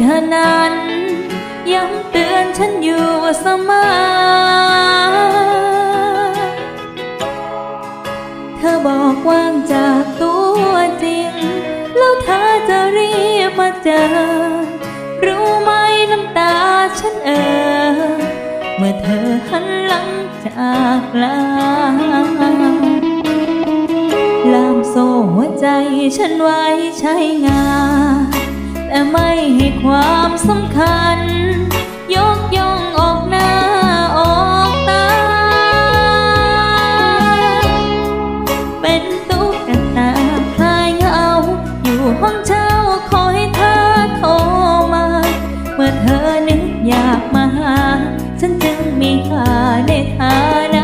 เธอนั้นย้ำเตือนฉันอยู่เสมอ เธอบอกว่างจากตัวจริง แล้วเธอจะรีบมาเจอ รู้ไหมน้ำตาฉันเออ เมื่อเธอหันหลังจากลาลามโซ่หัวใจฉันไว้ใช้งาน แต่ไม่ให้ความสำคัญ ยกย่องออกหน้าออกตา เป็นตุ๊กตาคลายเหงา อยู่ห้องเช่าคอยเธอโทรมา เมื่อเธอนึกอยากมาหา ฉันจึงมีค่าในฐานะ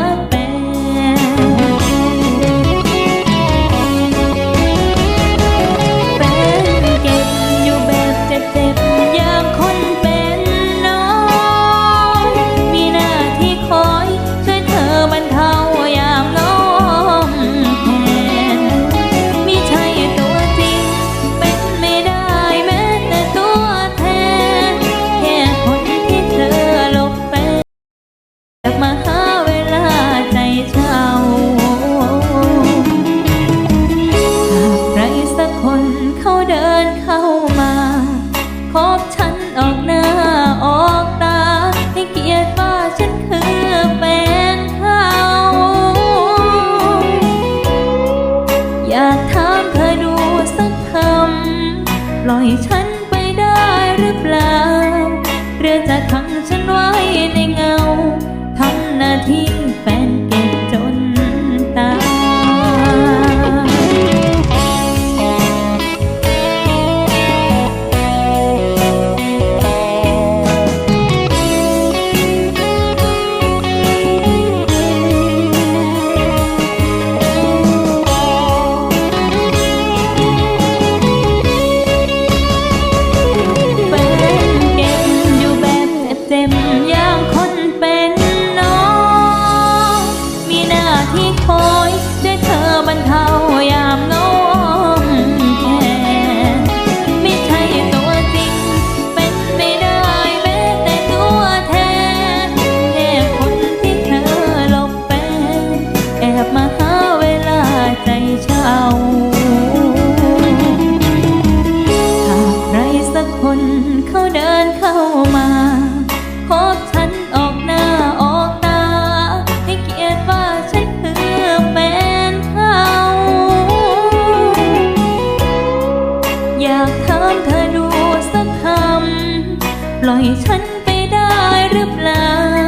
ำ อยากถามเธอดูสักคำ ปล่อยฉันไปได้หรือเปล่า